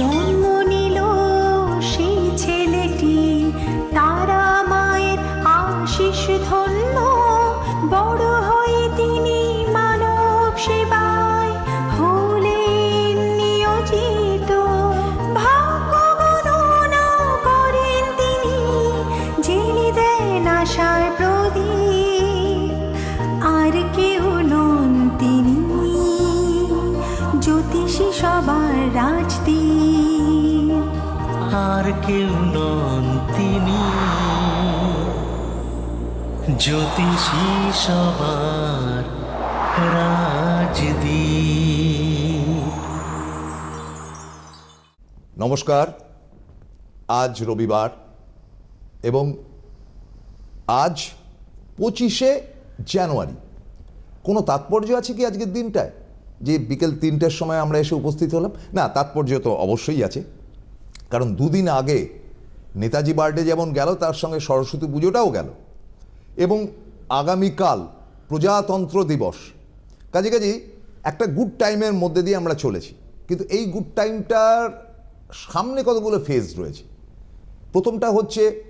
someone জ্যোতিষী সবার রাজদীপ নমস্কার, আজ রবিবার এবং আজ পঁচিশে জানুয়ারি। কোনো তাৎপর্য আছে কি আজকের দিনটায়? যে বিকেল তিনটের সময় আমরা এসে উপস্থিত হলাম? না, তাৎপর্য তো অবশ্যই আছে। কারণ দুদিন আগে নেতাজি বার্থডে যেমন গেল, তার সঙ্গে সরস্বতী পুজোটাও গেল। এবং আগামীকাল প্রজাতন্ত্র দিবস। কাজে কাজেই একটা গুড টাইমের মধ্যে দিয়ে আমরা চলেছি। কিন্তু এই গুড টাইমটার সামনে কতগুলো ফেজ রয়েছে? প্রথমটা হচ্ছে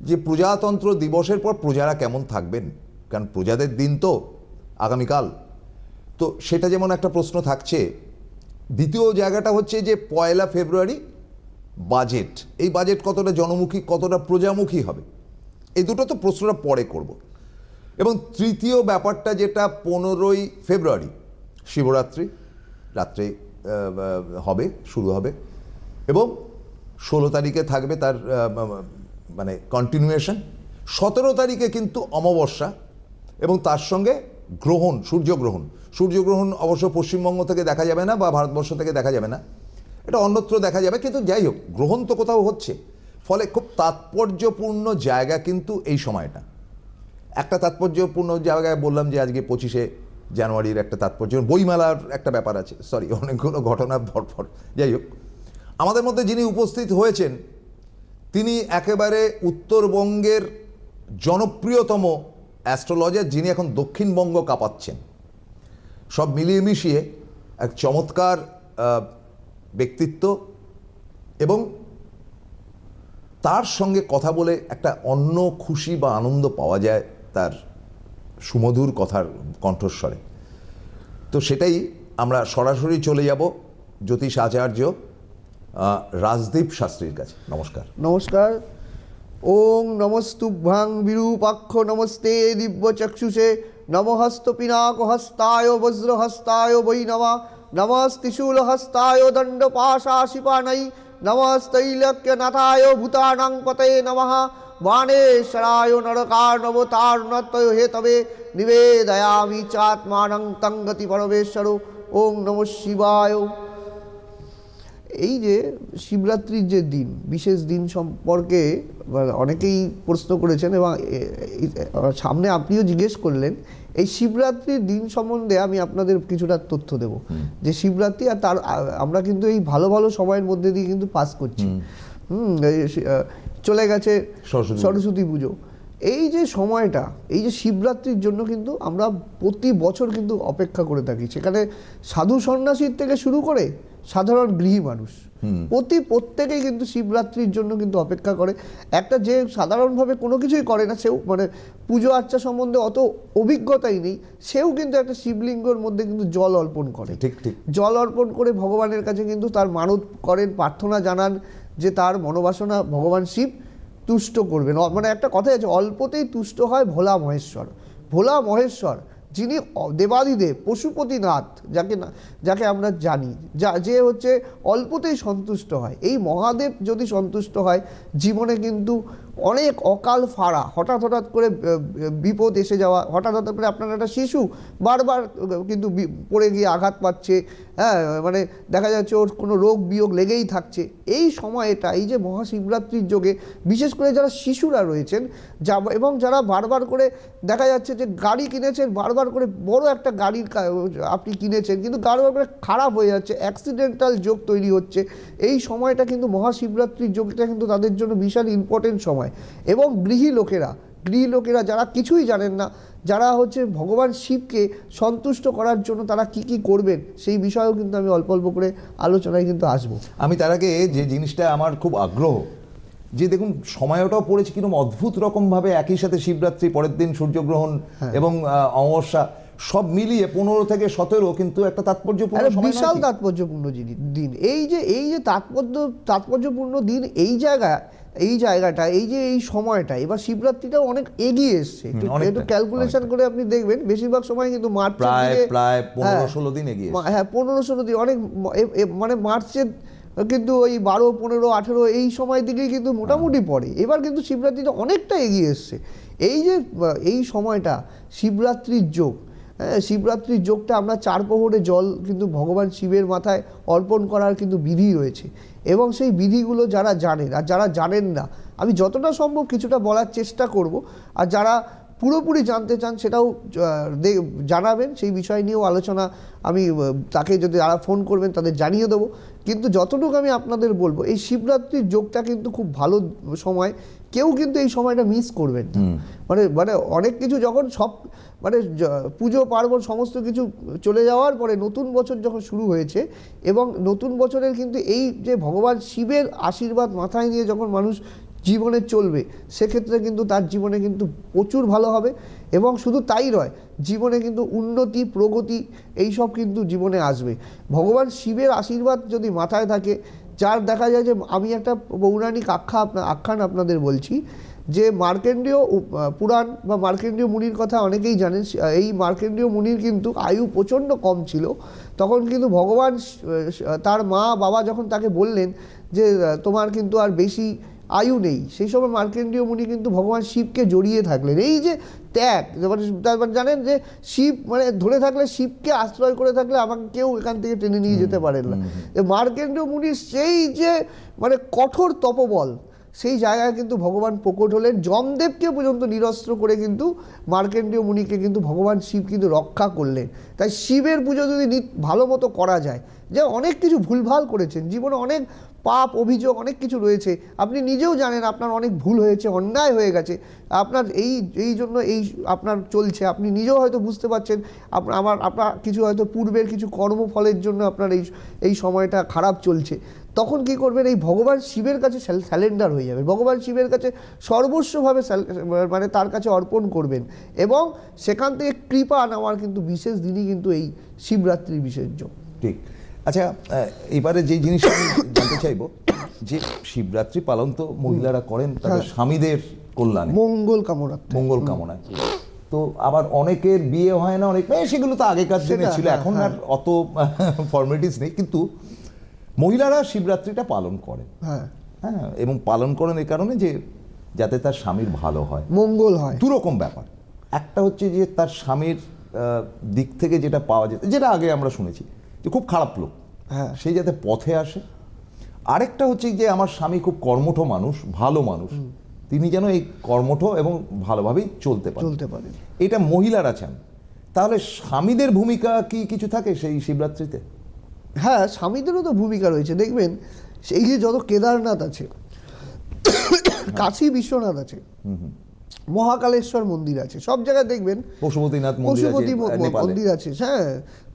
যে প্রজাতন্ত্র দিবসের পর প্রজারা কেমন থাকবেন? কারণ প্রজাদের দিন তো আগামীকাল। তো সেটা যেমন একটা প্রশ্ন থাকছে, দ্বিতীয় জায়গাটা হচ্ছে যে পয়লা ফেব্রুয়ারি বাজেট। এই বাজেট কতটা জনমুখী, কতটা প্রজামুখী হবে? এই দুটো তো প্রশ্নটা পরে করব। এবং তৃতীয় ব্যাপারটা যেটা পনেরোই ফেব্রুয়ারি, শিবরাত্রি, রাত্রে হবে, শুরু হবে। এবং ষোলো তারিখে থাকবে তার মানে কন্টিনিউয়েশন সতেরো তারিখে কিন্তু অমাবস্যা এবং তার সঙ্গে গ্রহণ, সূর্যগ্রহণ। সূর্যগ্রহণ অবশ্য পশ্চিমবঙ্গ থেকে দেখা যাবে না বা ভারতবর্ষ থেকে দেখা যাবে না। এটা অন্যত্র দেখা যাবে, কিন্তু যাই হোক, গ্রহণ তো কোথাও হচ্ছে। ফলে খুব তাৎপর্যপূর্ণ জায়গা কিন্তু এই সময়টা। একটা তাৎপর্যপূর্ণ জায়গায় বললাম যে আজকে পঁচিশে জানুয়ারির একটা তাৎপর্য, বইমেলার একটা ব্যাপার আছে সরি অনেকগুলো ঘটনা ভরফর যাই হোক, আমাদের মধ্যে যিনি উপস্থিত হয়েছেন, তিনি একেবারে উত্তরবঙ্গের জনপ্রিয়তম অ্যাস্ট্রোলজার, যিনি এখন দক্ষিণবঙ্গ কাঁপাচ্ছেন। সব মিলিয়ে মিশিয়ে এক চমৎকার ব্যক্তিত্ব এবং তার সঙ্গে কথা বলে একটা অন্য খুশি বা আনন্দ পাওয়া যায় তার সুমধুর কথার কণ্ঠস্বরে। তো সেটাই আমরা সরাসরি চলে যাব জ্যোতিষ আচার্য রাজদীপ শাস্ত্রীর কাছে। নমস্কার। নমস্কার। ওং নমস্তুভ্যাং বিরূপাক্ষ নমস্তে দিব্যচক্ষুষে নমহস্ত পিনাক হস্তায় বজ্রহস্তায় বৈ নমা। নমস্তিশূল হস্তায় দণ্ড পাশাশিপানৈ নমস্তৈলক্য নাথায় ভূতানাং পতে নমঃ বাণেশ্বরায় নরকার্ণবতার্ণতয় হে তবে নিবেদয়ামি চাত্মানং তঙ্গতি পরমেশ্বর ওং নম শিবায় এই যে শিবরাত্রির যে দিন, বিশেষ দিন সম্পর্কে অনেকেই প্রশ্ন করেছেন এবং সামনে আপনিও জিজ্ঞেস করলেন এই শিবরাত্রির দিন সম্বন্ধে আমি আপনাদের কিছুটা তথ্য দেব। যে শিবরাত্রি আর তার আমরা কিন্তু এই ভালো ভালো সময়ের মধ্যে দিয়ে কিন্তু পাস করছি। হুম। চলে গেছে। সরস্বতী পুজো। এই যে সময়টা এই যে শিবরাত্রির জন্য কিন্তু আমরা প্রতি বছর কিন্তু অপেক্ষা করে থাকি। সেখানে সাধু সন্ন্যাসীর থেকে শুরু করে সাধারণ গৃহী মানুষ। প্রতি প্রত্যেকেই কিন্তু শিবরাত্রির জন্য কিন্তু অপেক্ষা করে। একটা যে সাধারণভাবে কোনো কিছুই করে না সেও মানে পুজো আর্চা সম্বন্ধে অত অভিজ্ঞতাই নেই সেও কিন্তু একটা শিবলিঙ্গর মধ্যে কিন্তু জল অর্পণ করে। ঠিক ঠিক। জল অর্পণ করে ভগবানের কাছে কিন্তু তার মানত করেন প্রার্থনা জানান যে তার মনোবাসনা ভগবান শিব তুষ্ট করবেন। মানে একটা কথা আছে অল্পতেই তুষ্ট হয় ভোলা মহেশ্বর। ভোলা মহেশ্বর যিনি দেবাদিদেব, পশুপতিনাথ, যাকে যাকে আমরা জানি, যা, যে হচ্ছে অল্পতেই সন্তুষ্ট হয়। এই মহাদেব যদি সন্তুষ্ট হয়, জীবনে কিন্তু অনেক অকাল ফাড়া। হঠাৎ হঠাৎ করে বিপদ এসে যাওয়া, হঠাৎ হঠাৎ করে আপনার একটা শিশু বারবার কিন্তু পড়ে গিয়ে আঘাত পাচ্ছে হ্যাঁ মানে দেখা যাচ্ছে ওর কোনো রোগ বিয়োগ লেগেই থাকছে। এই সময়টা, এই যে মহাশিবরাত্রির যোগে, বিশেষ করে যারা শিশুরা রয়েছেন, যা, এবং যারা বারবার করে দেখা যাচ্ছে যে গাড়ি কিনেছেন, বারবার করে বড় একটা গাড়ির আপনি কিনেছেন, কিন্তু বারবার করে খারাপ হয়ে যাচ্ছে অ্যাক্সিডেন্টাল যোগ তৈরি হচ্ছে, এই সময়টা কিন্তু মহাশিবরাত্রির যোগটা কিন্তু তাদের জন্য বিশাল ইম্পর্টেন্ট সময়। এবং গৃহী লোকেরা গৃহী লোকেরা যারা কিছুই জানেন না যারা হচ্ছে ভগবান শিবকে সন্তুষ্ট করার জন্য তারা কি কি করবেন সেই বিষয়েও কিন্তু আমি অল্প অল্প করে আলোচনায় কিন্তু আসব। আমি তার আগে যে জিনিসটা আমার খুব আগ্রহ যে দেখুন সময়টাও পড়েছে কীরকম অদ্ভুত রকমভাবে একই সাথে শিবরাত্রি পরের দিন সূর্যগ্রহণ এবং অমাবস্যা সব মিলিয়ে পনেরো থেকে সতেরো কিন্তু একটা তাৎপর্যপূর্ণ বিশাল তাৎপর্যপূর্ণ জিনিস দিন। এই যে এই যে তাৎপর্য তাৎপর্যপূর্ণ দিন এই জায়গা এই জায়গাটা এই যে এই সময়টা এবার শিবরাত্রিটাও অনেক এগিয়ে এসছে। একটু ক্যালকুলেশন করে আপনি দেখবেন বেশিরভাগ সময় কিন্তু মার্চ প্রায় প্রায় পনেরো ষোলো দিন এগিয়ে হ্যাঁ পনেরো ষোলো দিন অনেক মানে মার্চের কিন্তু ওই বারো পনেরো আঠেরো এই সময় দিকেই কিন্তু মোটামুটি পড়ে। এবার কিন্তু শিবরাত্রিটা অনেকটা এগিয়ে এসছে। এই যে এই সময়টা শিবরাত্রির যোগ হ্যাঁ শিবরাত্রির যোগটা আমরা চার প্রহরে জল কিন্তু ভগবান শিবের মাথায় অর্পণ করার কিন্তু বিধি রয়েছে। এবং সেই বিধিগুলো যারা জানেন, আর যারা জানেন না, আমি যতটা সম্ভব কিছুটা বলার চেষ্টা করব, আর যারা পুরোপুরি জানতে চান সেটাও জানাবেন, সেই বিষয় নিয়েও আলোচনা আমি তাকে যদি যারা ফোন করবেন তাদের জানিয়ে দেবো। কিন্তু যতটুকু আমি আপনাদের বলব, এই শিবরাত্রির যোগটা কিন্তু খুব ভালো সময় কেউ কিন্তু এই সময়টা মিস করবেন না। মানে মানে অনেক কিছু যখন সব মানে পুজো পার্বণ সমস্ত কিছু চলে যাওয়ার পরে নতুন বছর যখন শুরু হয়েছে এবং নতুন বছরের কিন্তু এই যে ভগবান শিবের আশীর্বাদ মাথায় নিয়ে যখন মানুষ জীবনে চলবে সেক্ষেত্রে কিন্তু তার জীবনে কিন্তু প্রচুর ভালো হবে এবং শুধু তাই নয় জীবনে কিন্তু উন্নতি প্রগতি এই সব কিন্তু জীবনে আসবে। ভগবান শিবের আশীর্বাদ যদি মাথায় থাকে যার দেখা যায় যে আমি একটা পৌরাণিক আখ্যা আপনার আখ্যান আপনাদের বলছি, যে মার্কেন্ডীয় পুরাণ বা মার্কেন্ডীয় মুনির কথা অনেকেই জানেন এই মার্কেন্ডীয় মুনির কিন্তু আয়ু প্রচণ্ড কম ছিল, তখন কিন্তু ভগবান তার মা, বাবা যখন তাকে বললেন যে তোমার কিন্তু আর বেশি আয়ু নেই। সেই সময় মার্কেন্ডীয় মুনি কিন্তু ভগবান শিবকে জড়িয়ে থাকলেন। এই যে ত্যাগ তারপর জানেন যে শিব মানে ধরে থাকলে শিবকে আশ্রয় করে থাকলে আমাকে কেউ এখান থেকে টেনে নিয়ে যেতে পারেন না। যে মার্কেন্ডীয় মুনির সেই যে মানে কঠোর তপবল সেই জায়গায় কিন্তু ভগবান প্রকট হলেন। জমদেবকে পর্যন্ত নিরস্ত্র করে কিন্তু মার্কেন্ডীয় মুনিকে কিন্তু ভগবান শিব কিন্তু রক্ষা করলেন। তাই শিবের পুজো যদি ভালো মতো করা যায় যে অনেক কিছু ভুলভাল করেছেন জীবনে অনেক পাপ, অভিযোগ অনেক কিছু রয়েছে। আপনি নিজেও জানেন আপনার অনেক ভুল হয়েছে, অন্যায় হয়ে গেছে। আপনার এই এই জন্য এই আপনার চলছে। আপনি নিজেও হয়তো বুঝতে পারছেন আমার, আপনার কিছু হয়তো পূর্বের কিছু কর্মফলের জন্য আপনার এই এই সময়টা খারাপ চলছে। তখন কি করবেন? এই ভগবান শিবের কাছে স্যালেন্ডার হয়ে যাবে। ভগবান শিবের কাছে সর্বস্বভাবে মানে তার কাছে অর্পণ করবেন এবং সেখান থেকে কৃপা নেওয়ার কিন্তু বিশেষ দিনই কিন্তু এই শিবরাত্রির বিশেষ ঠিক। আচ্ছা এবারে যে জিনিসটা আমি জানতে চাইব যে শিবরাত্রি পালন তো মহিলারা করেন তাদের হ্যাঁ। স্বামীদের কল্যাণে। মঙ্গল কামনা। মঙ্গল কামনায়। তো আবার অনেকের বিয়ে হয় না অনেক সেগুলো তো আগেকার দিনে ছিল হ্যাঁ, এখন আর হ্যাঁ। অত ফর্মালিটিস নেই কিন্তু মহিলারা শিবরাত্রিটা পালন করেন। হ্যাঁ। হ্যাঁ এবং পালন করেন এই কারণে যে যাতে তার স্বামীর ভালো হয়। মঙ্গল হয়। দু রকম ব্যাপার। একটা হচ্ছে যে তার স্বামীর দিক থেকে যেটা পাওয়া যেত যেটা আগে আমরা শুনেছি যে খুব খারাপ লোক। হ্যাঁ। সে যাতে পথে আসে। আরেকটা হচ্ছে যে আমার স্বামী খুব কর্মঠ মানুষ ভালো মানুষ। তিনি যেন এই কর্মঠ এবং ভালোভাবেই চলতে পারেন। চলতে পারে এটা মহিলারা চান। তাহলে স্বামীদের ভূমিকা কি কিছু থাকে সেই শিবরাত্রিতে? হ্যাঁ স্বামীদেরও তো ভূমিকা রয়েছে। দেখবেন সেই যে যত কেদারনাথ আছে কাশী বিশ্বনাথ আছে। মহাকালেশ্বর মন্দির আছে। সব জায়গায় দেখবেন পশুপতিনাথ মন্দির আছে পশুপতি মন্দির আছে হ্যাঁ।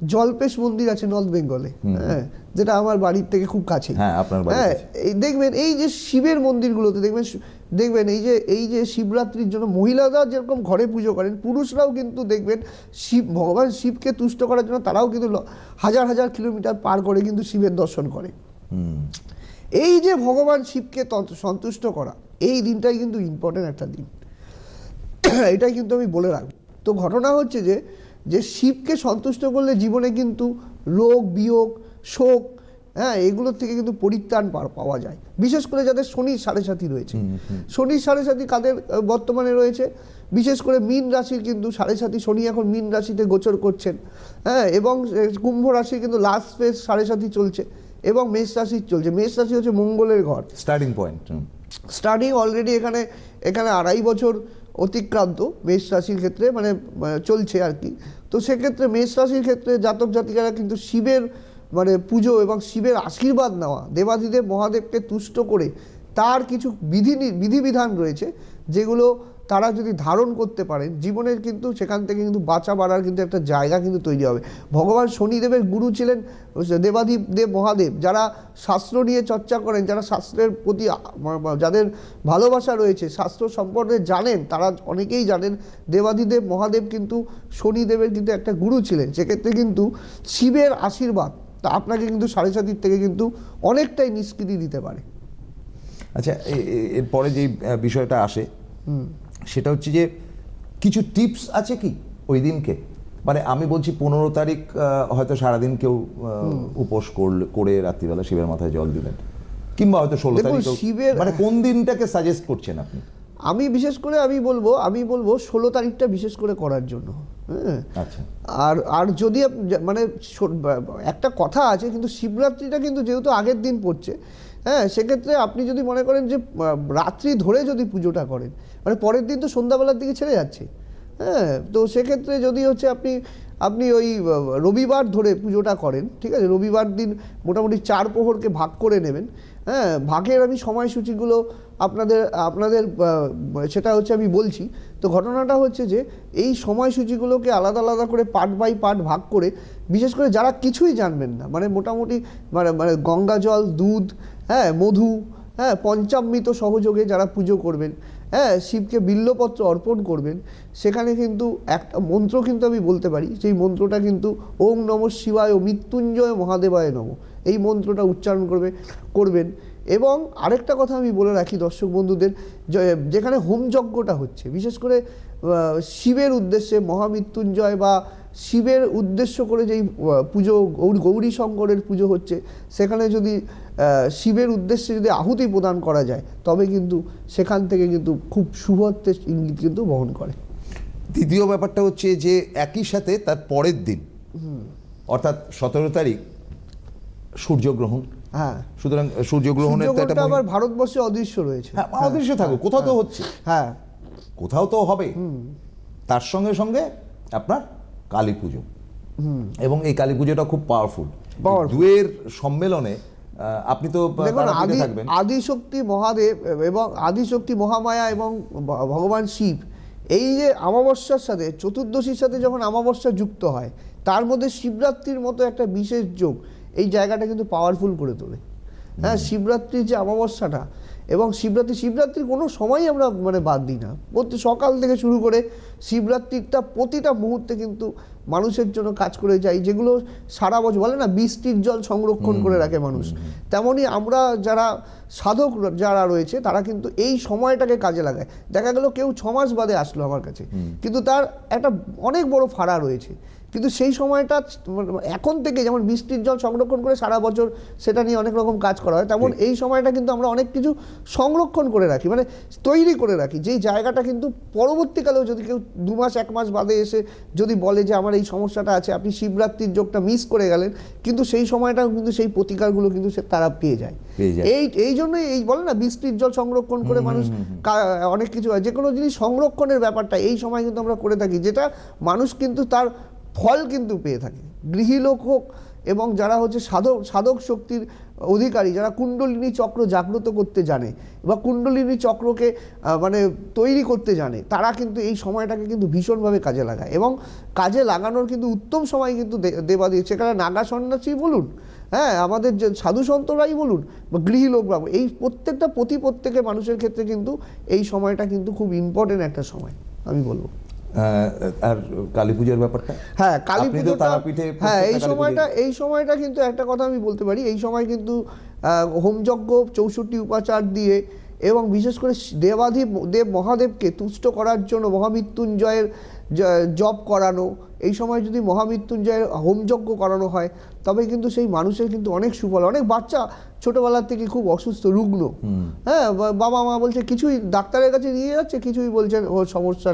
জলপেশ মন্দির আছে নর্থ বেঙ্গলে হ্যাঁ যেটা আমার বাড়ির থেকে খুব কাছে হ্যাঁ, হ্যাঁ কাছে। এই দেখবেন এই যে শিবের মন্দিরগুলোতে দেখবেন দেখবেন এই যে এই যে শিবরাত্রির জন্য মহিলারা যেরকম ঘরে পুজো করেন পুরুষরাও কিন্তু দেখবেন শিব ভগবান শিবকে তুষ্ট করার জন্য তারাও কিন্তু হাজার হাজার কিলোমিটার পার করে কিন্তু শিবের দর্শন করে। এই যে ভগবান শিবকে সন্তুষ্ট করা এই দিনটাই কিন্তু ইম্পর্টেন্ট একটা দিন। এটাই কিন্তু আমি বলে রাখব। তো ঘটনা হচ্ছে যে যে শিবকে সন্তুষ্ট করলে জীবনে কিন্তু রোগ বিয়োগ শোক হ্যাঁ এগুলোর থেকে কিন্তু পরিত্রাণ পাওয়া যায়। বিশেষ করে যাদের শনির সাড়ে সাথী রয়েছে। শনির সাড়ে সাথী কাদের বর্তমানে রয়েছে? বিশেষ করে মীন রাশির কিন্তু সাড়ে সাথী শনি এখন মীন রাশিতে গোচর করছেন। হ্যাঁ এবং কুম্ভ রাশির কিন্তু লাস্ট ফেজ সাড়ে সাথী চলছে এবং মেষ রাশির চলছে। মেষ রাশি হচ্ছে মঙ্গলের ঘর। স্টার্টিং পয়েন্ট স্টার্টিং অলরেডি এখানে এখানে আড়াই বছর অতিক্রান্ত মেষ রাশির ক্ষেত্রে মানে চলছে আর কি। তো সেক্ষেত্রে মেষ রাশির ক্ষেত্রে জাতক জাতিকারা কিন্তু শিবের মানে পুজো এবং শিবের আশীর্বাদ নেওয়া, দেবাদিদেব মহাদেবকে তুষ্ট করে তার কিছু বিধি বিধিবিধান রয়েছে, যেগুলো তারা যদি ধারণ করতে পারেন জীবনের কিন্তু সেখান থেকে কিন্তু বাঁচা বাড়ার কিন্তু একটা জায়গা কিন্তু তৈরি হবে। ভগবান শনিদেবের গুরু ছিলেন দেবাদিপ দেব মহাদেব যারা শাস্ত্র নিয়ে চর্চা করেন যারা শাস্ত্রের প্রতি যাদের ভালোবাসা রয়েছে শাস্ত্র সম্পর্কে জানেন তারা অনেকেই জানেন দেবাদিদেব মহাদেব কিন্তু শনিদেবের কিন্তু একটা গুরু ছিলেন। সেক্ষেত্রে কিন্তু শিবের আশীর্বাদ তা আপনাকে কিন্তু সাড়ে সাতির থেকে কিন্তু অনেকটাই নিষ্কৃতি দিতে পারে। আচ্ছা এরপরে যে বিষয়টা আসে সেটা হচ্ছে যে কিছু টিপস আছে কি ওই দিনকে? মানে আমি বলছি পনেরো তারিখ হয়তো সারাদিন কেউ উপোস করলে করে রাত্রিবেলা শিবের মাথায় জল দিলেন। কিংবা হয়তো ষোলো তারিখ শিবের- মানে কোন দিনটাকে সাজেস্ট করছেন আপনি? আমি বিশেষ করে আমি বলব আমি বলব ষোলো তারিখটা বিশেষ করে করার জন্য হ্যাঁ। আচ্ছা। আর আর যদি মানে একটা কথা আছে কিন্তু শিবরাত্রিটা কিন্তু যেহেতু আগের দিন পড়ছে হ্যাঁ সেক্ষেত্রে আপনি যদি মনে করেন যে রাত্রি ধরে যদি পুজোটা করেন মানে পরের দিন তো সন্ধ্যাবেলার দিকে ছেড়ে যাচ্ছে। হ্যাঁ তো সেক্ষেত্রে যদি হচ্ছে আপনি আপনি ওই রবিবার ধরে পুজোটা করেন, ঠিক আছে, রবিবার দিন মোটামুটি চার প্রহরকে ভাগ করে নেবেন। হ্যাঁ ভাগের আমি সময়সূচিগুলো আপনাদের আপনাদের সেটা হচ্ছে আমি বলছি। তো ঘটনাটা হচ্ছে যে, এই সময়সূচিগুলোকে আলাদা আলাদা করে পার্ট বাই পার্ট ভাগ করে, বিশেষ করে যারা কিছুই জানবেন না মানে মোটামুটি মানে মানে গঙ্গা জল, দুধ হ্যাঁ মধু হ্যাঁ পঞ্চামৃত সহযোগে যারা পুজো করবেন হ্যাঁ শিবকে বিল্লপত্র অর্পণ করবেন, সেখানে কিন্তু একটা মন্ত্র কিন্তু আমি বলতে পারি, সেই মন্ত্রটা কিন্তু ওম নম শিবায় মৃত্যুঞ্জয় মহাদেবায় নম, এই মন্ত্রটা উচ্চারণ করবে, করবেন। এবং আরেকটা কথা আমি বলে রাখি দর্শক বন্ধুদের যে- যেখানে হোমযজ্ঞটা হচ্ছে বিশেষ করে শিবের উদ্দেশ্যে মহামৃত্যুঞ্জয় বা শিবের উদ্দেশ্য করে যেই পুজো গৌরী গৌরী শঙ্করের পুজো হচ্ছে সেখানে যদি শিবের উদ্দেশ্যে যদি আহুতি প্রদান করা যায় তবে কিন্তু সেখান থেকে কিন্তু খুব শুভত্বের ইঙ্গিত কিন্তু বহন করে। দ্বিতীয় ব্যাপারটা হচ্ছে যে একই সাথে তার পরের দিন অর্থাৎ সতেরো তারিখ সূর্যগ্রহণ। হ্যাঁ। সুতরাং সূর্যগ্রহণের একটা আবার ভারতবর্ষে অদৃশ্য রয়েছে। হ্যাঁ অদৃশ্য থাকুক কোথাও তো হচ্ছে। হ্যাঁ। কোথাও তো হবে। তার সঙ্গে সঙ্গে আপনার কালী পুজো। এবং এই কালী পুজোটা খুব পাওয়ারফুল. দুয়ের সম্মেলনে আপনি তো থাকবেন। আদিশক্তি মহাদেব এবং আদিশক্তি মহামায়া এবং ভগবান শিব এই যে অমাবস্যার সাথে চতুর্দশীর সাথে যখন অমাবস্যা যুক্ত হয় তার মধ্যে শিবরাত্রির মতো একটা বিশেষ যোগ। এই জায়গাটা কিন্তু পাওয়ারফুল করে তোলে। হ্যাঁ শিবরাত্রির যে অমাবস্যাটা এবং শিবরাত্রি শিবরাত্রির কোনো সময়ই আমরা মানে বাদ দিই না। প্রতি সকাল থেকে শুরু করে শিবরাত্রিটা প্রতিটা মুহূর্তে কিন্তু মানুষের জন্য কাজ করে যাই যেগুলো সারা বছর বলে না বৃষ্টির জল সংরক্ষণ করে রাখে মানুষ। তেমনই আমরা যারা সাধক যারা রয়েছে তারা কিন্তু এই সময়টাকে কাজে লাগায়। দেখা গেল কেউ ছ মাস বাদে আসলো আমার কাছে। কিন্তু তার একটা অনেক বড় ফাড়া রয়েছে। কিন্তু সেই সময়টা মানে এখন থেকে যেমন বৃষ্টির জল সংরক্ষণ করে সারা বছর সেটা নিয়ে অনেক রকম কাজ করা হয় তেমন এই সময়টা কিন্তু আমরা অনেক কিছু সংরক্ষণ করে রাখি। মানে তৈরি করে রাখি। যেই জায়গাটা কিন্তু পরবর্তীকালেও যদি কেউ দু মাস এক মাস বাদে এসে যদি বলে যে আমার এই সমস্যাটা আছে আপনি শিবরাত্রির যোগটা মিস করে গেলেন কিন্তু সেই সময়টাও কিন্তু সেই প্রতিকারগুলো কিন্তু সে তারা পেয়ে যায়। এই এই জন্যই এই বলে না বৃষ্টির জল সংরক্ষণ করে মানুষ অনেক কিছু হয়। যে কোনো জিনিস সংরক্ষণের ব্যাপারটা এই সময় কিন্তু আমরা করে থাকি যেটা মানুষ কিন্তু তার ফল কিন্তু পেয়ে থাকে। গৃহীলোক হোক এবং যারা হচ্ছে সাধক সাধক শক্তির অধিকারী যারা কুণ্ডলিনী চক্র জাগ্রত করতে জানে বা কুণ্ডলিনী চক্রকে মানে তৈরি করতে জানে, তারা কিন্তু এই সময়টাকে কিন্তু ভীষণভাবে কাজে লাগায় এবং কাজে লাগানোর কিন্তু উত্তম সময় কিন্তু দে- দেবাদি সেখানে নাগা সন্ন্যাসী বলুন হ্যাঁ আমাদের যে সাধু সন্তরাই বলুন বা গৃহীলোক বাবু এই প্রত্যেকটা প্রতি প্রত্যেকের মানুষের ক্ষেত্রে কিন্তু এই সময়টা কিন্তু খুব ইম্পর্টেন্ট একটা সময়, আমি বলব। আর কালী পুজোর ব্যাপারটা? হ্যাঁ কালী পুজো তারাপীঠে হ্যাঁ এই সময়টা এই সময়টা কিন্তু একটা কথা আমি বলতে পারি। এই সময় কিন্তু হোমযজ্ঞ চৌষট্টি উপাচার দিয়ে এবং বিশেষ করে দেবাধি দেব মহাদেবকে তুষ্ট করার জন্য মহামৃত্যুঞ্জয়ের জপ করানো এই সময় যদি মহামৃত্যুঞ্জয়ের হোমযজ্ঞ করানো হয় তবে কিন্তু সেই মানুষের কিন্তু অনেক সুফল অনেক বাচ্চা ছোটবেলার থেকে খুব অসুস্থ রুগ্ন। হ্যাঁ বাবা মা বলছে কিছুই ডাক্তারের কাছে নিয়ে যাচ্ছে কিছুই বলছেন ও সমস্যা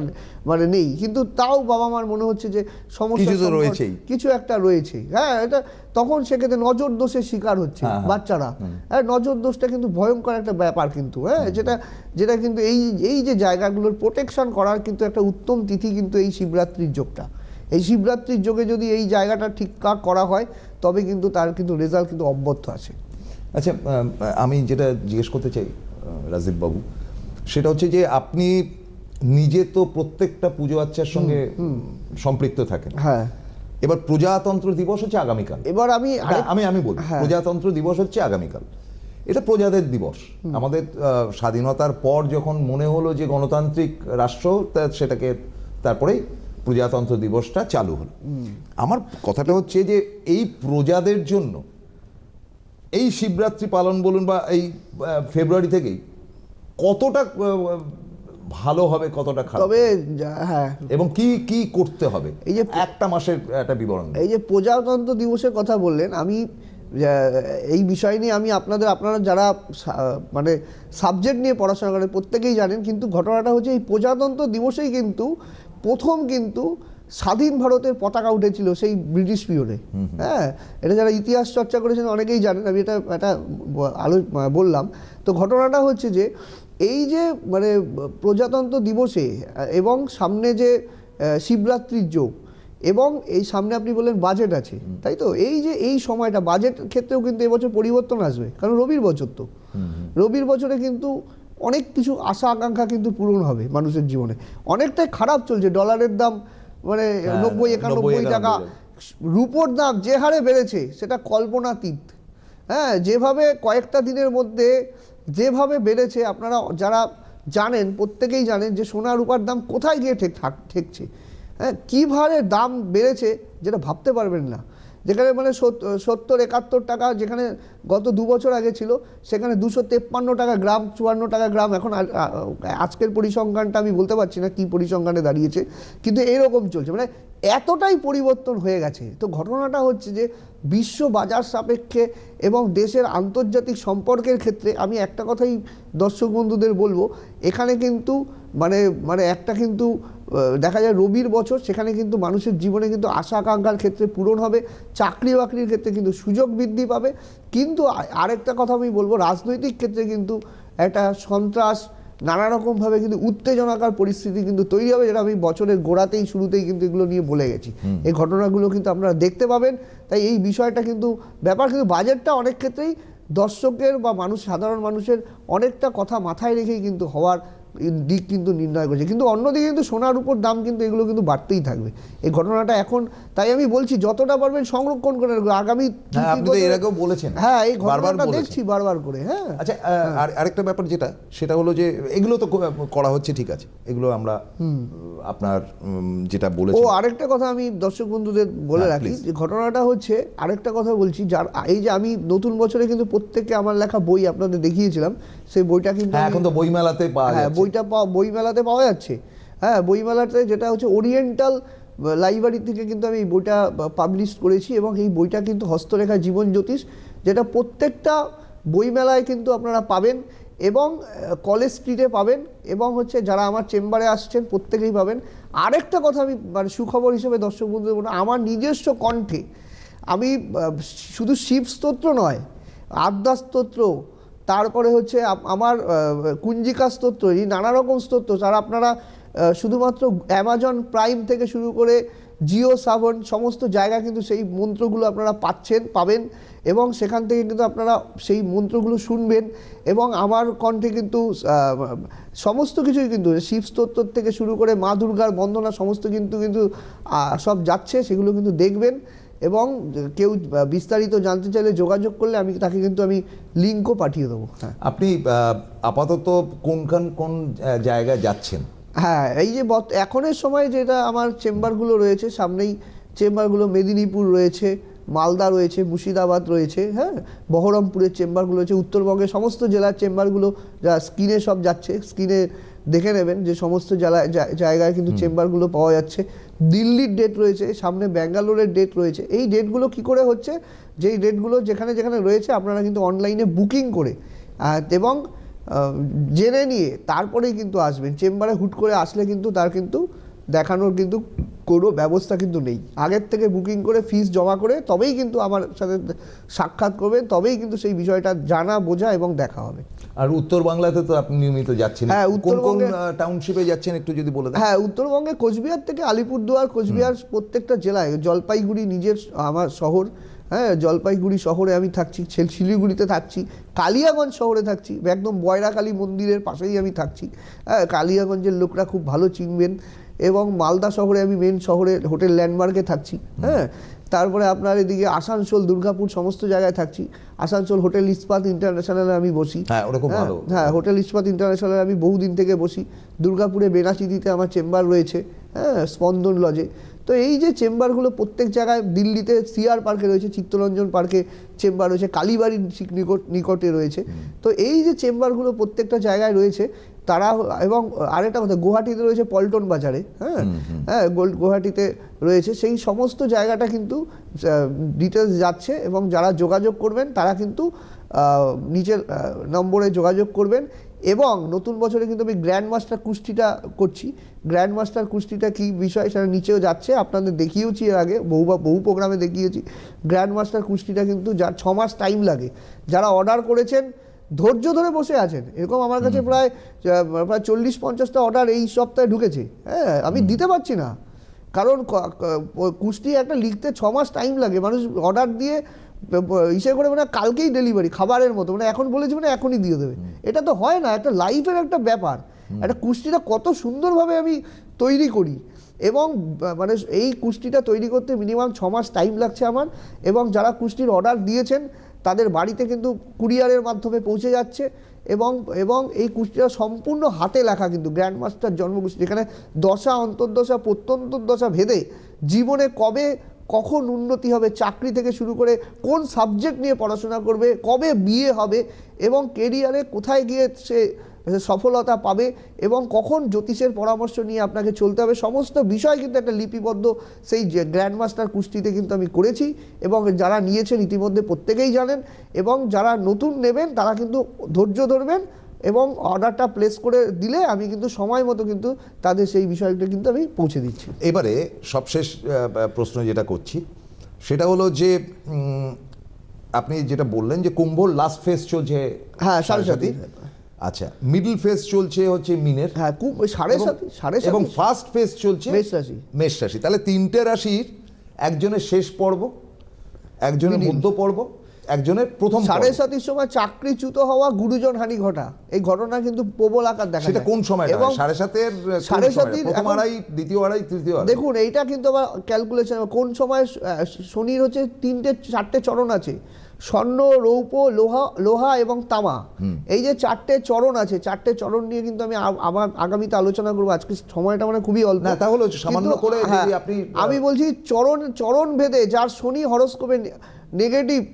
মানে নেই। কিন্তু তাও বাবা মার মনে হচ্ছে যে সমস্যা রয়েছেই। কিছু একটা রয়েছে হ্যাঁ এটা তখন সেক্ষেত্রে নজর দোষের শিকার হচ্ছে হ্যাঁ, হ্যাঁ। বাচ্চারা। হ্যাঁ নজর দোষটা কিন্তু ভয়ঙ্কর একটা ব্যাপার কিন্তু। হ্যাঁ যেটা যেটা কিন্তু এই এই যে জায়গাগুলোর প্রোটেকশন করার কিন্তু একটা উত্তম তিথি কিন্তু এই শিবরাত্রির যোগটা। এই শিবরাত্রির যোগে যদি এই জায়গাটা ঠিকঠাক করা হয় তবে কিন্তু তার কিন্তু রেজাল্ট কিন্তু অব্যর্থ আছে। আচ্ছা আমি যেটা জিজ্ঞেস করতে চাই রাজীব বাবু সেটা হচ্ছে যে আপনি নিজে তো প্রত্যেকটা পুজো আচ্চার সঙ্গে সম্পৃক্ত থাকেন। হ্যাঁ। এবার প্রজাতন্ত্র দিবস হচ্ছে আগামীকাল। এবার আমি আমি আমি বলি হ্যাঁ। প্রজাতন্ত্র দিবস হচ্ছে আগামীকাল। এটা প্রজাদের দিবস। আমাদের আহ, স্বাধীনতার পর যখন মনে হলো যে গণতান্ত্রিক রাষ্ট্র সেটাকে তারপরেই প্রজাতন্ত্র দিবসটা চালু হলো। আমার কথাটা হচ্ছে যে এই প্রজাদের জন্য এই শিবরাত্রি পালন বলুন বা এই ফেব্রুয়ারি থেকেই কতটা ভালো হবে কতটা খারাপ তবে হ্যাঁ। এবং কি কি করতে হবে? এই যে- একটা মাসের একটা বিবরণ এই যে প্রজাতন্ত্র দিবসের কথা বললেন আমি এই বিষয় নিয়ে আমি আপনাদের আপনারা যারা মানে সাবজেক্ট নিয়ে পড়াশোনা করেন প্রত্যেকেই জানেন কিন্তু ঘটনাটা হচ্ছে এই প্রজাতন্ত্র দিবসেই কিন্তু প্রথম কিন্তু স্বাধীন ভারতের পতাকা উঠেছিল সেই ব্রিটিশ পিরিয়ডে। হ্যাঁ এটা যারা ইতিহাস চর্চা করেছেন অনেকেই জানেন আমি এটা একটা আলো বললাম। তো ঘটনাটা হচ্ছে যে এই যে মানে প্রজাতন্ত্র দিবসে এবং সামনে যে শিবরাত্রির যোগ এবং এই সামনে আপনি বললেন বাজেট আছে তাই তো? এই যে এই সময়টা বাজেট ক্ষেত্রেও কিন্তু এবছর পরিবর্তন আসবে কারণ রবির বছর তো। রবির বছরে কিন্তু অনেক কিছু আশা আকাঙ্ক্ষা কিন্তু পূরণ হবে মানুষের জীবনে। অনেকটাই খারাপ চলছে ডলারের দাম মানে হ্যাঁ, নব্বই একানব্বই টাকা। রুপোর দাম যে হারে বেড়েছে সেটা কল্পনাতীত। হ্যাঁ যেভাবে কয়েকটা দিনের মধ্যে যেভাবে বেড়েছে আপনারা যারা জানেন প্রত্যেকেই জানেন যে সোনা রূপার দাম কোথায় গিয়ে ঠেক ঠেকছে। হ্যাঁ কীভাবে দাম বেড়েছে যেটা ভাবতে পারবেন না। যেখানে মানে সত্তর, একাত্তর টাকা যেখানে গত দু বছর আগে ছিল, সেখানে দুশো তেপ্পান্ন টাকা গ্রাম, চুয়ান্ন টাকা গ্রাম, এখন আজকের পরিসংখ্যানটা আমি বলতে পারছি না কী পরিসংখ্যানে দাঁড়িয়েছে, কিন্তু এরকম চলছে। মানে এতটাই পরিবর্তন হয়ে গেছে। তো ঘটনাটা হচ্ছে যে বিশ্ব বাজার সাপেক্ষে এবং দেশের আন্তর্জাতিক সম্পর্কের ক্ষেত্রে আমি একটা কথাই দর্শক বন্ধুদের বলব, এখানে কিন্তু মানে মানে একটা কিন্তু দেখা যায় রবির বছর সেখানে কিন্তু মানুষের জীবনে কিন্তু আশা আকাঙ্ক্ষার ক্ষেত্রে পূরণ হবে চাকরি বাকরির ক্ষেত্রে কিন্তু সুযোগ বৃদ্ধি পাবে। কিন্তু আরেকটা কথা আমি বলব রাজনৈতিক ক্ষেত্রে কিন্তু একটা সন্ত্রাস নানা রকমভাবে কিন্তু উত্তেজনাকার পরিস্থিতি কিন্তু তৈরি হবে যেটা আমি বছরের গোড়াতেই শুরুতেই কিন্তু এগুলো নিয়ে বলে গেছি। এই ঘটনাগুলো কিন্তু আপনারা দেখতে পাবেন। তাই এই বিষয়টা কিন্তু ব্যাপার কিন্তু বাজেটটা অনেক ক্ষেত্রেই দর্শকের বা মানুষ সাধারণ মানুষের অনেকটা কথা মাথায় রেখেই কিন্তু হওয়ার দিক কিন্তু নির্ণয় করছে। কিন্তু অন্যদিকে কিন্তু সোনার উপর দাম কিন্তু এগুলো কিন্তু বাড়তেই থাকবে। এই ঘটনাটা এখন তাই আমি বলছি যতটা পারবেন সংরক্ষণ করে রাখবেন। আগামী হ্যাঁ এর আগেও বলেছেন। হ্যাঁ এই ঘটনাটা। দেখছি বারবার করে হ্যাঁ। আচ্ছা আর আরেকটা ব্যাপার যেটা সেটা হলো যে এগুলো তো করা হচ্ছে ঠিক আছে। এগুলো আমরা আপনার যেটা ও আরেকটা কথা আমি দর্শক বন্ধুদের বলে হ্যাঁ, রাখি যে ঘটনাটা হচ্ছে আরেকটা কথা বলছি যার এই যে আমি নতুন বছরে কিন্তু প্রত্যেককে আমার লেখা বই আপনাদের দেখিয়েছিলাম সেই বইটা কিন্তু হ্যাঁ এখন তো বইমেলাতে পাওয়া হ্যাঁ বইটা পাওয়া বইমেলাতে পাওয়া যাচ্ছে। হ্যাঁ বইমেলাতে যেটা হচ্ছে ওরিয়েন্টাল লাইব্রেরি থেকে কিন্তু আমি এই বইটা পাবলিশ করেছি এবং এই বইটা কিন্তু হস্তরেখা জীবন জ্যোতিষ যেটা প্রত্যেকটা বইমেলায় কিন্তু আপনারা পাবেন এবং কলেজ স্ট্রিটে পাবেন এবং হচ্ছে যারা আমার চেম্বারে আসছেন প্রত্যেকেই পাবেন। আরেকটা কথা আমি মানে সুখবর হিসেবে দর্শক বন্ধুদের বলব আমার নিজস্ব কণ্ঠে আমি শুধু শিব স্তোত্র নয় আদ্যা স্তোত্র তারপরে হচ্ছে আমার কুঞ্জিকা স্তোত্র, এই নানা রকম স্তোত্র, যারা আপনারা শুধুমাত্র অ্যামাজন প্রাইম থেকে শুরু করে জিও সাভন সমস্ত জায়গা কিন্তু সেই মন্ত্রগুলো আপনারা পাচ্ছেন, পাবেন এবং সেখান থেকে কিন্তু আপনারা সেই মন্ত্রগুলো শুনবেন এবং আমার কণ্ঠে কিন্তু সমস্ত কিছুই কিন্তু, শিব স্তোত্র থেকে শুরু করে মা দুর্গার বন্দনা, সমস্ত কিন্তু কিন্তু সব যাচ্ছে, সেগুলো কিন্তু দেখবেন। এবং কেউ বিস্তারিত জানতে চাইলে যোগাযোগ করলে আমি তাকে কিন্তু আমি লিঙ্কও পাঠিয়ে দেবো। হ্যাঁ। আপনি আপাতত কোনখান কোন জায়গায় যাচ্ছেন? হ্যাঁ এই যে এখনের সময় যেটা আমার চেম্বারগুলো রয়েছে সামনেই চেম্বারগুলো মেদিনীপুর রয়েছে মালদা রয়েছে মুর্শিদাবাদ রয়েছে হ্যাঁ বহরমপুরের চেম্বারগুলো রয়েছে উত্তরবঙ্গের সমস্ত জেলার চেম্বারগুলো যা স্ক্রিনে সব যাচ্ছে স্ক্রিনে দেখে নেবেন যে সমস্ত জেলায় জায়গায় কিন্তু চেম্বারগুলো পাওয়া যাচ্ছে। দিল্লির ডেট রয়েছে, সামনে ব্যাঙ্গালোরের ডেট রয়েছে। এই ডেটগুলো কি করে হচ্ছে? যেই ডেটগুলো যেখানে যেখানে রয়েছে, আপনারা কিন্তু অনলাইনে বুকিং করে এবং জেনে নিয়ে তারপরেই কিন্তু আসবেন। চেম্বারে হুট করে আসলে কিন্তু তার কিন্তু দেখানোর কিন্তু কোনো ব্যবস্থা কিন্তু নেই। আগের থেকে বুকিং করে ফিস জমা করে তবেই কিন্তু আমার সাথে সাক্ষাৎ করবেন তবেই কিন্তু সেই বিষয়টা জানা বোঝা এবং দেখা হবে। আর উত্তর বাংলাতে তো আপনি নিয়মিত যাচ্ছেন। হ্যাঁ, উত্তরবঙ্গে- টাউনশিপে যাচ্ছেন একটু যদি বলে দেন? হ্যাঁ উত্তরবঙ্গে কোচবিহার থেকে আলিপুরদুয়ার কোচবিহার প্রত্যেকটা জেলায় জলপাইগুড়ি নিজের আমার শহর হ্যাঁ জলপাইগুড়ি শহরে আমি থাকছি শিলিগুড়িতে থাকছি কালিয়াগঞ্জ শহরে থাকছি একদম বয়রাকালী মন্দিরের পাশেই আমি থাকছি। হ্যাঁ কালিয়াগঞ্জের লোকরা খুব ভালো চিনবেন। এবং মালদা শহরে আমি মেন শহরে হোটেল ল্যান্ডমার্কে থাকছি হ্যাঁ? তারপরে আপনার এদিকে আসানসোল দুর্গাপুর সমস্ত জায়গায় থাকছি। আসানসোল হোটেল ইস্পাত ইন্টারন্যাশনালে আমি বসি। হ্যাঁ, ভালো। হ্যাঁ হোটেল ইস্পাত ইন্টারন্যাশনালে আমি বহুদিন থেকে বসি। দুর্গাপুরে বেনাচিতিতে আমার চেম্বার রয়েছে হ্যাঁ স্পন্দন লজে তো এই যে চেম্বারগুলো প্রত্যেক জায়গায় দিল্লিতে সিআর পার্কে রয়েছে চিত্তরঞ্জন পার্কে চেম্বার রয়েছে কালীবাড়ির নিকট নিকটে রয়েছে। তো এই যে চেম্বারগুলো প্রত্যেকটা জায়গায় রয়েছে তারা এবং আরেকটা কথা গুয়াহাটিতে রয়েছে পল্টন বাজারে হ্যাঁ? হ্যাঁ গোল- গুয়াহাটিতে রয়েছে। সেই সমস্ত জায়গাটা কিন্তু ডিটেলস যাচ্ছে এবং যারা যোগাযোগ করবেন তারা কিন্তু নিচের নম্বরে যোগাযোগ করবেন এবং নতুন বছরে কিন্তু আমি গ্র্যান্ড মাস্টার কুস্তিটা করছি। গ্র্যান্ড মাস্টার কুস্তিটা কী বিষয় সেটা নিচেও যাচ্ছে। আপনাদের দেখিয়েওছি এর আগে বহু বা বহু প্রোগ্রামে দেখিয়েছি। গ্র্যান্ড মাস্টার কুস্তিটা কিন্তু যার ছ মাস টাইম লাগে। যারা অর্ডার করেছেন ধৈর্য ধরে বসে আছেন। এরকম আমার কাছে প্রায় প্রায় চল্লিশ পঞ্চাশটা অর্ডার এই সপ্তাহে ঢুকেছে। হ্যাঁ আমি দিতে পারছি না। কারণ কুস্তি একটা লিখতে ছ মাস টাইম লাগে। মানুষ অর্ডার দিয়ে ইসে করে মানে কালকেই ডেলিভারি খাবারের মতো। মানে এখন বলেছি মানে এখনই দিয়ে দেবে। এটা তো হয় না একটা লাইফের একটা ব্যাপার। একটা কুস্তিটা কত সুন্দরভাবে আমি তৈরি করি। এবং মানে এই কুস্তিটা তৈরি করতে মিনিমাম ছ মাস টাইম লাগছে আমার। এবং যারা কুস্তির অর্ডার দিয়েছেন তাদের বাড়িতে কিন্তু কুরিয়ারের মাধ্যমে পৌঁছে যাচ্ছে এবং এবং এই কুস্তিটা সম্পূর্ণ হাতে লেখা কিন্তু গ্র্যান্ড মাস্টার জন্মকুস্তি যেখানে দশা, অন্তর্দশা, প্রত্যন্তর্দশা ভেদে জীবনে কবে কখন উন্নতি হবে, চাকরি থেকে শুরু করে কোন সাবজেক্ট নিয়ে পড়াশোনা করবে, কবে বিয়ে হবে এবং কেরিয়ারে কোথায় গিয়ে সে সফলতা পাবে এবং কখন জ্যোতিষের পরামর্শ নিয়ে আপনাকে চলতে হবে সমস্ত বিষয় কিন্তু একটা লিপিবদ্ধ সেই যে গ্র্যান্ড মাস্টার কুস্তিতে কিন্তু আমি করেছি এবং যারা নিয়েছেন ইতিমধ্যে প্রত্যেকেই জানেন এবং যারা নতুন নেবেন তারা কিন্তু ধৈর্য ধরবেন এবং অর্ডারটা প্লেস করে দিলে আমি কিন্তু সময় মতো কিন্তু তাদের সেই বিষয়টা কিন্তু আমি পৌঁছে দিচ্ছি এবারে সবশেষ প্রশ্ন যেটা করছি সেটা হলো যে আপনি যেটা বললেন যে কুম্ভর লাস্ট ফেজ চলছে হ্যাঁ, সাতি। আচ্ছা মিডল ফেজ চলছে হচ্ছে মিনের। হ্যাঁ খুব সাড়ে সাত সাড়ে এবং ফার্স্ট ফেজ চলছে মেষ রাশি। মেষ রাশি। তাহলে তিনটে রাশির একজনের শেষ পর্ব একজনের মধ্য পর্ব একজনের প্রথম সাড়ে। সাতির সময় চাকরিচ্যুত হওয়া গুরুজন হানি ঘটা। এই ঘটনা কিন্তু প্রবল আকার দেখা সেটা কোন সময় এবং সাড়ে সাতের সাড়ে? সাতির প্রথম আড়াই দ্বিতীয় আড়াই তৃতীয় দেখুন এইটা কিন্তু আবার ক্যালকুলেশন কোন সময় শনির হচ্ছে তিনটে চারটে চরণ আছে। স্বর্ণ রৌপ লোহা লোহা এবং তামা। এই যে চারটে চরণ আছে চারটে চরণ নিয়ে কিন্তু আমি আ- আবার আগামীতে আলোচনা করব। আজকে সময়টা মানে খুবই অল্প। না, তাহলে সামান্য করে হ্যাঁ, আপনি- আমি বলছি চরণ চরণ ভেদে যার শনি হরস্কোপে নেগেটিভ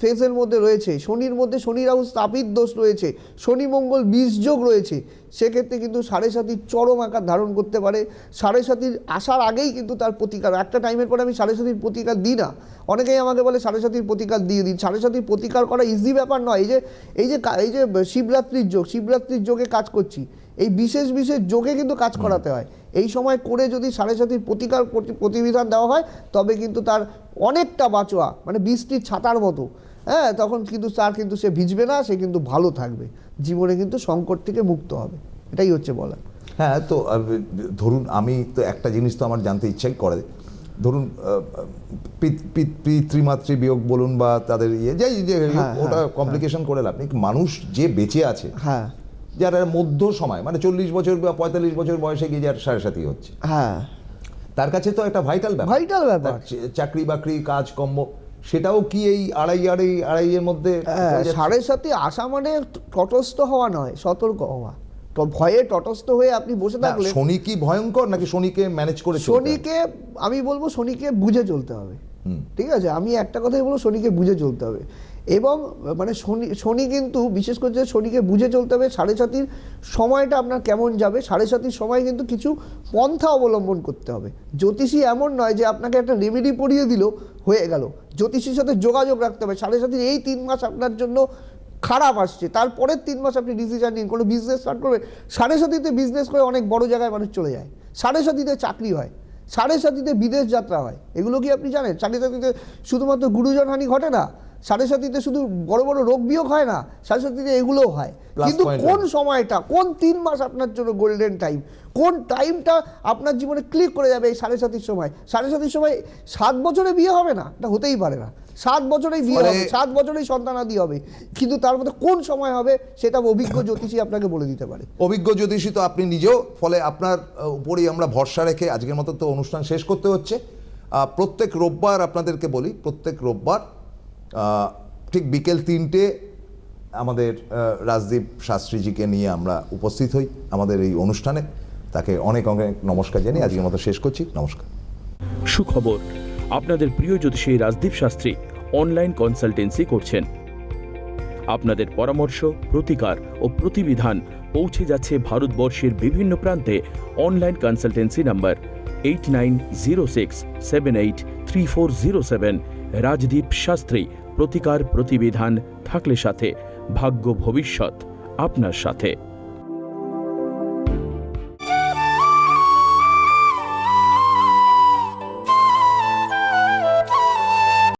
ফেজের মধ্যে রয়েছে শনির মধ্যে শনি রাহু স্থাপিত দোষ রয়েছে শনি মঙ্গল বীজযোগ রয়েছে সেক্ষেত্রে কিন্তু সাড়ে সাতির চরম আকার ধারণ করতে পারে। সাড়ে সাতির আসার আগেই কিন্তু তার প্রতিকার। একটা টাইমের পরে আমি সাড়ে সাতির প্রতিকার দিই না। অনেকেই আমাকে বলে সাড়ে সাতির প্রতিকার দিয়ে দিন। সাড়ে সাতির প্রতিকার করা ইজি ব্যাপার নয়। এই যে এই যে এই যে শিবরাত্রির যোগ শিবরাত্রির যোগে কাজ করছি এই বিশেষ বিশেষ যোগে কিন্তু কাজ করাতে হয়। এই সময় করে যদি সাড়ে সাতির প্রতিকার প্রতি- প্রতিবিধান দেওয়া হয় তবে কিন্তু তার অনেকটা বাঁচোয়া মানে বৃষ্টির ছাতার মতো। হ্যাঁ তখন কিন্তু তার কিন্তু সে ভিজবে না সে কিন্তু ভালো থাকবে। জীবনে কিন্তু সংকট থেকে মুক্ত হবে। এটাই হচ্ছে বলা। হ্যাঁ তো ধরুন আমি তো একটা জিনিস তো আমার জানতে ইচ্ছাই করে। ধরুন পিত- পিত- পিতৃমাতৃ বিয়োগ বলুন বা তাদের ইয়ে যাই যে হ্যাঁ, ওটা হ্যাঁ, কমপ্লিকেশন করে লাভ নেই। মানুষ যে বেঁচে আছে হ্যাঁ। যারা মধ্য সময় মানে চল্লিশ বছর বা পঁয়তাল্লিশ বছর বয়সে গিয়ে যার সাড়ে সাথী হচ্ছে। হ্যাঁ। তার কাছে তো একটা ভাইটাল ব্যাপার। ভাইটাল ব্যাপার। চাকরি বাকরি কাজ কর্ম সেটাও কি এই আড়াই আড়াই আড়াইয়ের মধ্যে হ্যাঁ? সাড়ে সাথে আসা মানে তটস্থ হওয়া নয় সতর্ক হওয়া। তো ভয়ে তটস্থ হয়ে আপনি বসে থাকলে শনি কি ভয়ঙ্কর নাকি শনিকে ম্যানেজ করে শনিকে আমি বলব শনিকে বুঝে চলতে হবে। হুম। ঠিক আছে? আমি একটা কথাই বলব শনিকে বুঝে চলতে হবে। এবং মানে শনি শনি কিন্তু, বিশেষ করে যে শনিকে বুঝে চলতে হবে, সাড়ে সাতির সময়টা আপনার কেমন যাবে, সাড়ে সাতির সময় কিন্তু কিছু পন্থা অবলম্বন করতে হবে। জ্যোতিষী এমন নয় যে আপনাকে একটা রেমেডি পড়িয়ে দিল, হয়ে গেল। জ্যোতিষীর সাথে যোগাযোগ রাখতে হবে। সাড়ে সাতির এই তিন মাস আপনার জন্য খারাপ আসছে। তারপরের তিন মাস আপনি ডিসিশন নিন, কোনো বিজনেস স্টার্ট করবেন সাড়ে সাতিতে বিজনেস করে অনেক বড় জায়গায় মানুষ চলে যায়। সাড়ে সাতিতে চাকরি হয়। সাড়ে সাতিতে বিদেশ যাত্রা হয়। এগুলো কি আপনি জানেন? সাড়ে সাতিতে শুধুমাত্র গুরুজন হানি ঘটে না। সাড়ে সাতিতে শুধু বড় বড় রোগ বিয়োগ হয় না সাড়ে সাতিতে এগুলোও হয়। কিন্তু কোন সময়টা কোন তিন মাস আপনার জন্য গোল্ডেন টাইম কোন টাইমটা আপনার জীবনে ক্লিক করে যাবে এই সাড়ে সাতির সময়? সাড়ে সাতির সময় সাত বছরে বিয়ে হবে না? এটা হতেই পারে না। সাত বছরেই বিয়ে হবে সাত বছরেই সন্তানাদি হবে। কিন্তু তার মধ্যে কোন সময় হবে সেটা অভিজ্ঞ জ্যোতিষী আপনাকে বলে দিতে পারে। অভিজ্ঞ জ্যোতিষী তো আপনি নিজেও ফলে আপনার উপরেই আমরা ভরসা রেখে আজকের মতো তো অনুষ্ঠান শেষ করতে হচ্ছে। আহ, প্রত্যেক রোববার আপনাদেরকে বলি প্রত্যেক রোববার ঠিক বিকেল তিনটে আমাদের রাজদীপ শাস্ত্রীজিকে নিয়ে আমরা উপস্থিত হই আমাদের এই অনুষ্ঠানে। তাকে অনেক অনেক নমস্কার জানিয়ে আজকের মতো শেষ করছি। নমস্কার। সুখবর, আপনাদের প্রিয় জ্যোতিষী রাজদীপ শাস্ত্রী অনলাইন কনসালটেন্সি করছেন। আপনাদের পরামর্শ, প্রতিকার ও প্রতিবিধান পৌঁছে যাচ্ছে ভারতবর্ষের বিভিন্ন প্রান্তে। Online consultancy number eight nine zero six seven eight three four zero seven Rajdeep Shastri প্রতিকার প্রতিবিধান থাকলে সাথে ভাগ্য ভবিষ্যৎ আপনার সাথে।